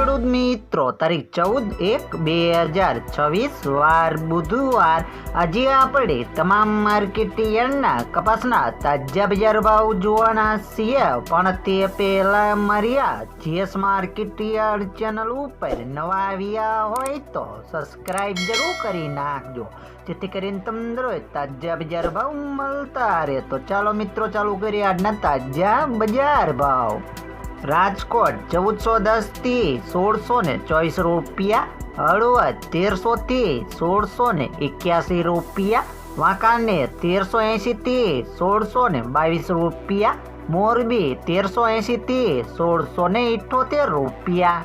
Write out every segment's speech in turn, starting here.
ખેડૂત મિત્રો, તારીખ ચૌદ એક બે હજાર છવ્વીસ, વાર બુધવાર. આજે આપણે તમામ માર્કેટ યાર્ડના કપાસના તાજા બજાર ભાવ જોવાના છીએ. પણ તે પહેલા મર્યા, જીએસ માર્કેટ યાર્ડ ચેનલ ઉપર નવા આવ્યા હોય તો સબસ્ક્રાઇબ જરૂર કરી નાખજો. જેથી કરીને તમને દરરોજ તાજા બજાર ભાવ મળતા રહે. તો ચાલો મિત્રો, ચાલુ કરીએ આજના તાજા બજાર ભાવ. રાજકોટ ચૌદસો દસથી સોળસો ને ચોવીસ રૂપિયા, હળવદ તેરસો થી સોળસો ને એક્યાસી રૂપિયા, વાંકાનેર તેરસો એંશી થી સોળસો ને બાવીસ રૂપિયા, મોરબી તેરસો એંશી થી સોળસો ને ઇઠ્ઠોતેર રૂપિયા.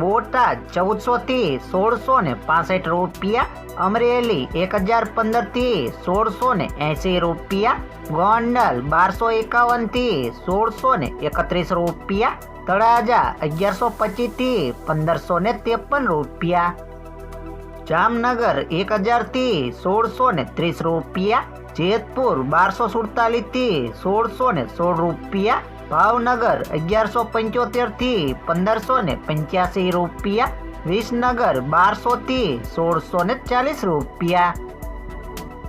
બોટાદ ચૌદસો થી સોળસો ને પાસઠ રૂપિયા, અમરેલી એક હજાર પંદરથી સોળસો ને એંસી રૂપિયા, ગોંડલ બારસો એકાવનથી સોળસો ને એકત્રીસ રૂપિયા, તળાજા અગિયારસો પચીસથી પંદરસો ને ત્રેપન રૂપિયા, જામનગર એક હજારથી સોળસો ને ત્રીસ રૂપિયા, જેતપુર બારસો સુડતાલીસથી સોળસો ને સોળ રૂપિયા ભાવનગર અગિયારસો પંચોતેરથી પંદરસો ને પંચ્યાસી રૂપિયા. વિસનગર બારસો થી સોળસો ને ચાલીસ રૂપિયા.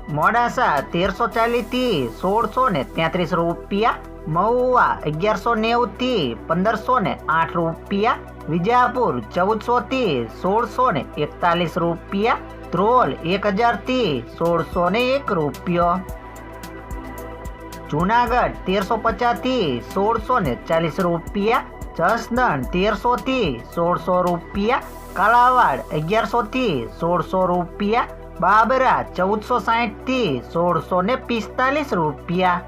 મોડાસા તેરસો ચાલીસથી સોળસો ને તેત્રીસ રૂપિયા. મહુવા અગિયારસો નેવું થી પંદરસો ને આઠ રૂપિયા. વિજાપુર ચૌદસો થી સોળસો ને એકતાલીસ રૂપિયા. ધ્રોલ એક હજારથી સોળસો ને એક રૂપિયો. જુનાગઢ તેરસો પચાસથી સોળસો ને ચાલીસ રૂપિયા, જસદણ તેરસો થી સોળસો રૂપિયા, કાલાવાડ અગિયારસો થી સોળસો રૂપિયા, બાબરા ચૌદસો સાઠથી સોળસો ને પિસ્તાલીસ રૂપિયા.